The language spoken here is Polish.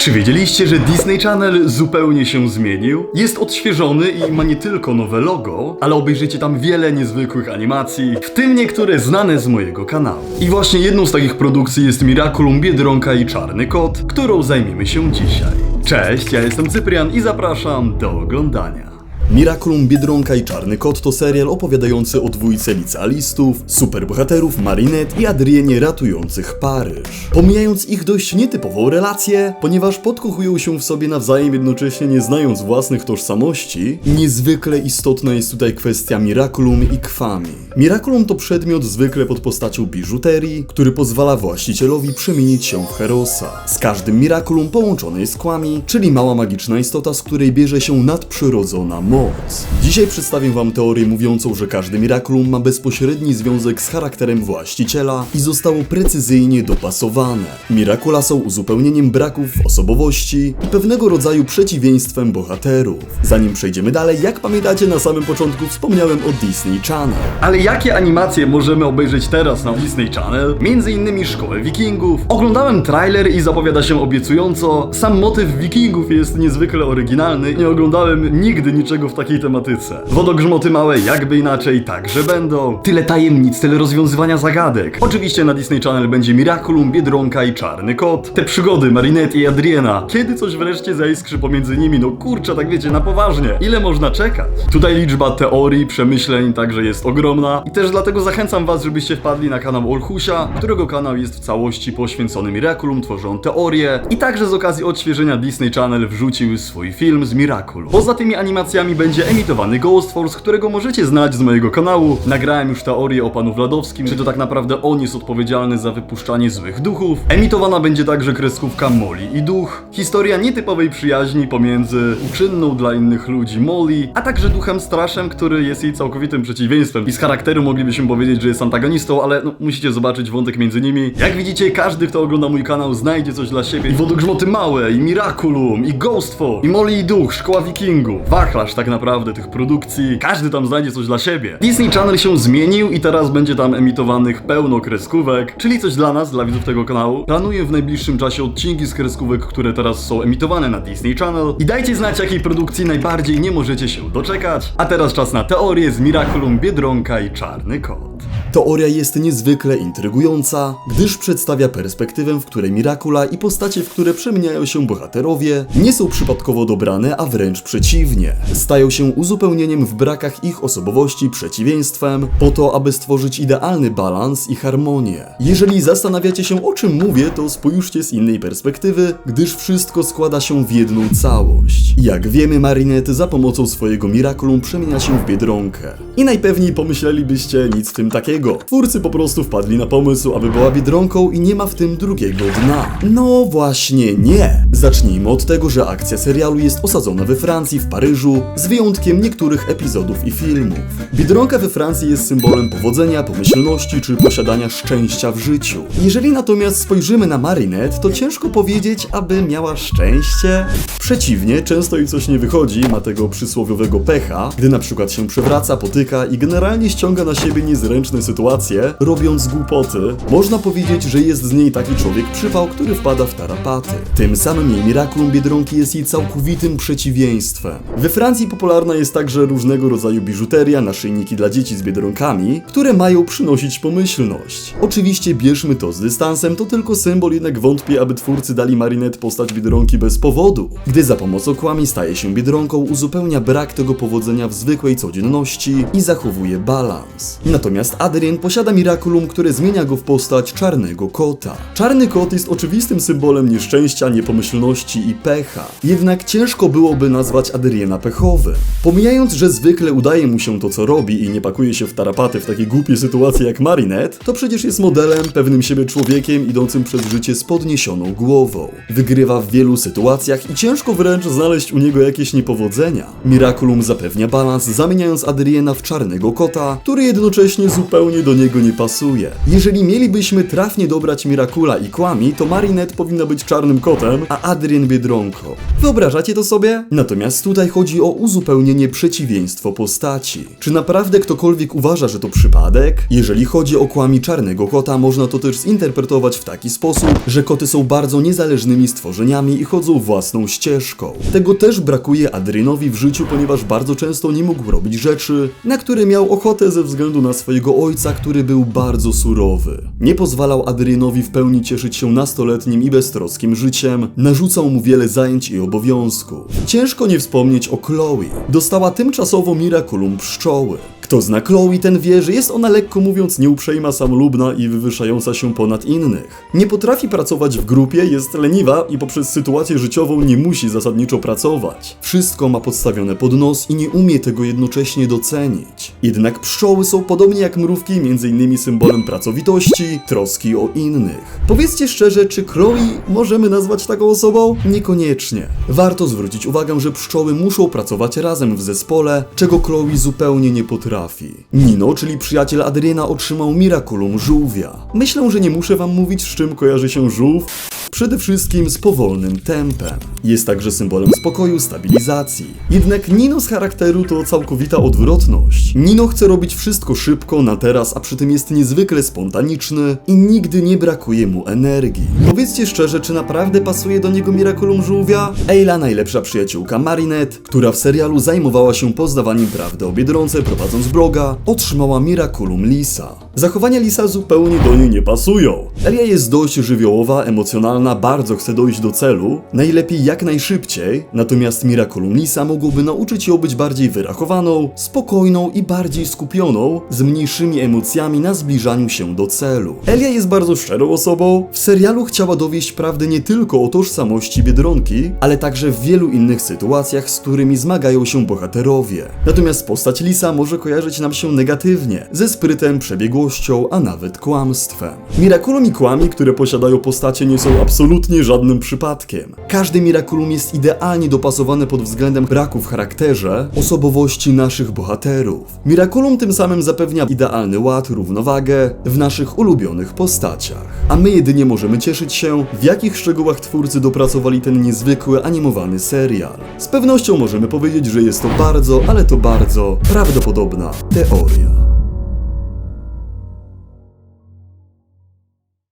Czy wiedzieliście, że Disney Channel zupełnie się zmienił? Jest odświeżony i ma nie tylko nowe logo, ale obejrzycie tam wiele niezwykłych animacji, w tym niektóre znane z mojego kanału. I właśnie jedną z takich produkcji jest Miraculum Biedronka i Czarny Kot, którą zajmiemy się dzisiaj. Cześć, ja jestem Cyprian i zapraszam do oglądania. Miraculum Biedronka i Czarny Kot to serial opowiadający o dwójce licealistów, superbohaterów Marinette i Adrienie ratujących Paryż. Pomijając ich dość nietypową relację, ponieważ podkochują się w sobie nawzajem jednocześnie nie znając własnych tożsamości, niezwykle istotna jest tutaj kwestia Miraculum i Kwami. Miraculum to przedmiot zwykle pod postacią biżuterii, który pozwala właścicielowi przemienić się w Herosa. Z każdym Miraculum połączony jest Kwami, czyli mała magiczna istota, z której bierze się nadprzyrodzona moc. Dzisiaj przedstawię wam teorię mówiącą, że każdy Miraculum ma bezpośredni związek z charakterem właściciela i zostało precyzyjnie dopasowane. Miracula są uzupełnieniem braków osobowości i pewnego rodzaju przeciwieństwem bohaterów. Zanim przejdziemy dalej, jak pamiętacie na samym początku wspomniałem o Disney Channel. Ale jakie animacje możemy obejrzeć teraz na Disney Channel? Między innymi Szkołę Wikingów. Oglądałem trailer i zapowiada się obiecująco. Sam motyw Wikingów jest niezwykle oryginalny. Nie oglądałem nigdy niczego w takiej tematyce. Wodogrzmoty małe, jakby inaczej, także będą. Tyle tajemnic, tyle rozwiązywania zagadek. Oczywiście na Disney Channel będzie Miraculum, Biedronka i Czarny Kot. Te przygody Marinette i Adriena. Kiedy coś wreszcie zaiskrzy pomiędzy nimi? No kurczę, tak wiecie, na poważnie. Ile można czekać? Tutaj liczba teorii, przemyśleń także jest ogromna. I też dlatego zachęcam was, żebyście wpadli na kanał Olhusia, którego kanał jest w całości poświęcony Miraculum, tworzą teorie. I także z okazji odświeżenia Disney Channel wrzucił swój film z Miraculum. Poza tymi animacjami będzie emitowany Ghost Force, którego możecie znać z mojego kanału. Nagrałem już teorię o panu Wladowskim, czy to tak naprawdę on jest odpowiedzialny za wypuszczanie złych duchów. Emitowana będzie także kreskówka Molly i Duch. Historia nietypowej przyjaźni pomiędzy uczynną dla innych ludzi Molly, a także duchem Straszem, który jest jej całkowitym przeciwieństwem. I z charakteru moglibyśmy powiedzieć, że jest antagonistą, ale no, musicie zobaczyć wątek między nimi. Jak widzicie, każdy, kto ogląda mój kanał, znajdzie coś dla siebie. I wodogrzmoty małe, i Miraculum, i Ghostfall, i Molly i Duch, Szkoła Wikingów. Wachlarz tak naprawdę tych produkcji. Każdy tam znajdzie coś dla siebie. Disney Channel się zmienił i teraz będzie tam emitowanych pełno kreskówek, czyli coś dla nas, dla widzów tego kanału. Planuję w najbliższym czasie odcinki z kreskówek, które teraz są emitowane na Disney Channel. I dajcie znać, jakiej produkcji najbardziej nie możecie się doczekać. A teraz czas na teorię z Miraculum, Biedronka i Czarny Kot. Teoria jest niezwykle intrygująca, gdyż przedstawia perspektywę, w której Miracula i postacie, w które przemieniają się bohaterowie, nie są przypadkowo dobrane, a wręcz przeciwnie. Stają się uzupełnieniem w brakach ich osobowości przeciwieństwem, po to, aby stworzyć idealny balans i harmonię. Jeżeli zastanawiacie się, o czym mówię, to spójrzcie z innej perspektywy, gdyż wszystko składa się w jedną całość. Jak wiemy, Marinette za pomocą swojego Miraculum przemienia się w Biedronkę. I najpewniej pomyślelibyście nic w tym takiego. Twórcy po prostu wpadli na pomysł, aby była Biedronką i nie ma w tym drugiego dna. No właśnie nie. Zacznijmy od tego, że akcja serialu jest osadzona we Francji, w Paryżu, z wyjątkiem niektórych epizodów i filmów. Biedronka we Francji jest symbolem powodzenia, pomyślności czy posiadania szczęścia w życiu. Jeżeli natomiast spojrzymy na Marinette, to ciężko powiedzieć, aby miała szczęście. Przeciwnie, często jej coś nie wychodzi, ma tego przysłowiowego pecha, gdy na przykład się przewraca, potyka i generalnie ściąga na siebie niezręczne sytuacje, robiąc głupoty. Można powiedzieć, że jest z niej taki człowiek przypał, który wpada w tarapaty. Tym samym jej Miraculum Biedronki jest jej całkowitym przeciwieństwem. We Francji popularna jest także różnego rodzaju biżuteria, naszyjniki dla dzieci z biedronkami, które mają przynosić pomyślność. Oczywiście bierzmy to z dystansem, to tylko symbol, jednak wątpię, aby twórcy dali Marinette postać biedronki bez powodu. Gdy za pomocą kłami staje się biedronką, uzupełnia brak tego powodzenia w zwykłej codzienności i zachowuje balans. Natomiast Adrien posiada Miraculum, które zmienia go w postać czarnego kota. Czarny kot jest oczywistym symbolem nieszczęścia, niepomyślności i pecha. Jednak ciężko byłoby nazwać Adriena pechowym. Pomijając, że zwykle udaje mu się to, co robi i nie pakuje się w tarapaty w takie głupie sytuacje jak Marinette, to przecież jest modelem, pewnym siebie człowiekiem idącym przez życie z podniesioną głową. Wygrywa w wielu sytuacjach i ciężko wręcz znaleźć u niego jakieś niepowodzenia. Miraculum zapewnia balans, zamieniając Adriena w czarnego kota, który jednocześnie zupełnie do niego nie pasuje. Jeżeli mielibyśmy trafnie dobrać Miracula i Kłami, to Marinette powinna być czarnym kotem, a Adrien biedronką. Wyobrażacie to sobie? Natomiast tutaj chodzi o uzupełnienie przeciwieństwo postaci. Czy naprawdę ktokolwiek uważa, że to przypadek? Jeżeli chodzi o kłami czarnego kota, można to też zinterpretować w taki sposób, że koty są bardzo niezależnymi stworzeniami i chodzą własną ścieżką. Tego też brakuje Adrianowi w życiu, ponieważ bardzo często nie mógł robić rzeczy, na które miał ochotę ze względu na swojego ojca, który był bardzo surowy. Nie pozwalał Adrianowi w pełni cieszyć się nastoletnim i beztroskim życiem, narzucał mu wiele zajęć i obowiązków. Ciężko nie wspomnieć o Chloe. Dostała tymczasowo Miraculum pszczoły. Kto zna Chloe, ten wie, że jest ona lekko mówiąc nieuprzejma, samolubna i wywyższająca się ponad innych. Nie potrafi pracować w grupie, jest leniwa i poprzez sytuację życiową nie musi zasadniczo pracować. Wszystko ma podstawione pod nos i nie umie tego jednocześnie docenić. Jednak pszczoły są podobnie jak mrówki, m.in. symbolem pracowitości, troski o innych. Powiedzcie szczerze, czy Chloe możemy nazwać taką osobą? Niekoniecznie. Warto zwrócić uwagę, że pszczoły muszą pracować razem w zespole, czego Chloe zupełnie nie potrafi. Nino, czyli przyjaciel Adriana, otrzymał Miraculum żółwia. Myślę, że nie muszę wam mówić, z czym kojarzy się żółw. Przede wszystkim z powolnym tempem. Jest także symbolem spokoju, stabilizacji. Jednak Nino z charakteru to całkowita odwrotność. Nino chce robić wszystko szybko, na teraz, a przy tym jest niezwykle spontaniczny i nigdy nie brakuje mu energii. Powiedzcie szczerze, czy naprawdę pasuje do niego Miraculum żółwia? Ayla, najlepsza przyjaciółka Marinette, która w serialu zajmowała się poznawaniem prawdy o Biedronce, prowadząc bloga, otrzymała Miraculum Lisa. Zachowania Lisa zupełnie do niej nie pasują. Elia jest dość żywiołowa, emocjonalna, bardzo chce dojść do celu, najlepiej jak najszybciej, natomiast Miraculum Lisa mogłoby nauczyć ją być bardziej wyrachowaną, spokojną i bardziej skupioną, z mniejszymi emocjami na zbliżaniu się do celu. Elia jest bardzo szczerą osobą, w serialu chciała dowieść prawdę nie tylko o tożsamości Biedronki, ale także w wielu innych sytuacjach, z którymi zmagają się bohaterowie. Natomiast postać Lisa może kojarzyć nam się negatywnie, ze sprytem, przebiegłością, a nawet kłamstwem. Miraculum i kłami, które posiadają postacie nie są absolutnie żadnym przypadkiem. Każdy Miraculum jest idealnie dopasowane pod względem braku w charakterze, osobowości naszych bohaterów. Miraculum tym samym zapewnia idealny ład, równowagę w naszych ulubionych postaciach. A my jedynie możemy cieszyć się, w jakich szczegółach twórcy dopracowali ten niezwykły animowany serial. Z pewnością możemy powiedzieć, że jest to bardzo, ale to bardzo prawdopodobna teoria.